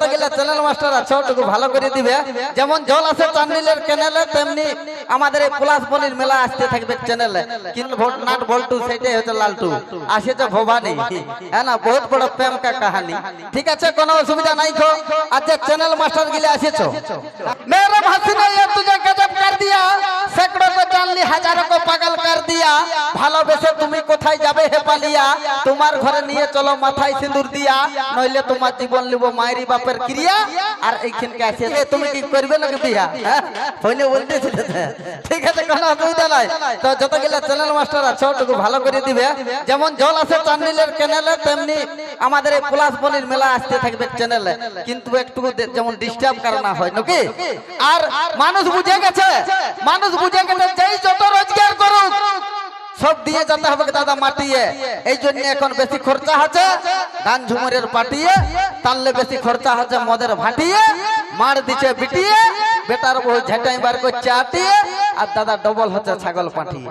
চ্যানেলে হচ্ছে লালটু। আর সেটা ভবানী। হ্যাঁ বহুত বড় প্রেম কাহানি। ঠিক আছে, কোনো অসুবিধা নাই তো আচ্ছা চ্যানেল মাস্টার গিলে আসেছো? মেরা ভাসিনা তুঝে গজব কর দিয়া। জানলি হাজার কো পাগল কর দিয়া? ভালোবেসে তুমি কোথায় যাবে হে পালিয়া? তোমার ঘরে নিয়ে চলো মাথায় সিঁদুর দিয়া, নইলে তোমার জীবন নিব মায়েরি বাপের ক্রিয়া। আর এইখানকে আসে তুমি কি করবে নাকি বিয়া? হ্যাঁ? হইলে বলতেছিল ঠিক আছে, কোনো অসুবিধা নাই। তো যতগুলো চ্যানেল মাস্টার আছে, ওটুকু ভালো করে দিবে। যেমন জল আছে চান্দিলের ক্যানেলে তেমনি আমাদের এই প্লাস বনির মেলা আসতে থাকবে চ্যানেলে কিন্তু একটু যেমন ডিস্টার্ব কারণ না হয়, নাকি? আর মানুষ বুঝে গেছে, মানুষ বুঝে গেছে যে সব দিয়ে যেতে হবে দাদা মাটিয়ে এই জন্য এখন বেশি খরচা হচ্ছে গান ঝুমুরের পাটিয়ে তাহলে বেশি খরচা হচ্ছে মদের ভাটিয়ে, মার দিছে বিটিয়ে, বেটার বউ ঝেটাই বার করছে আটিয়ে, আর দাদা ডবল হচ্ছে ছাগল পাঠিয়ে?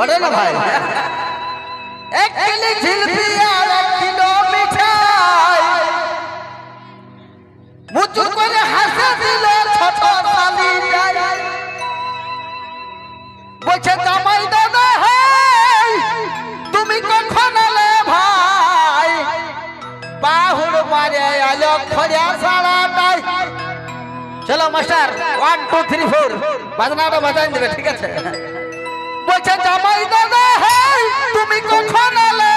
বলে না ভাই? এক কিলো জিলপি আর এক কিলো মিঠাই মুচু করে হাসে দিল ছোট শালিটাই বলছে, জামাই দাদা, হাই, তুমি কখন এলে ভাই? বাহুর মারে আলো খরিয়া সারাটাই। চলো, master one two three four বাজনাটা বাজাই দেবে, ঠিক আছে? বলছে জামাই দাদা হাই তুমি কখন এলে?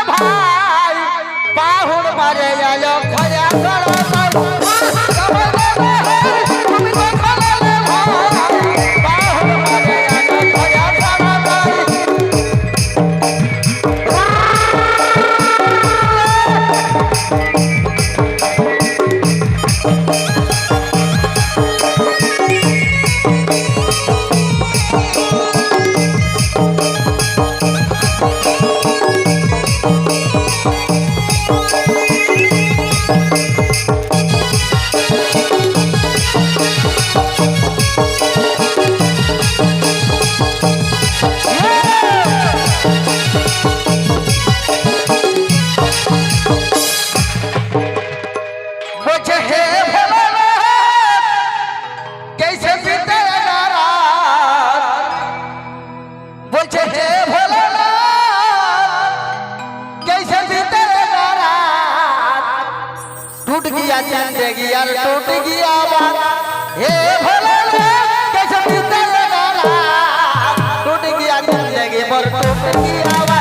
टूट गया जिंदगी यार टूट गया बात हे भोलानाथ, कैसे बीतेगा रात? टूट गया जिंदगी पर टूट गया बात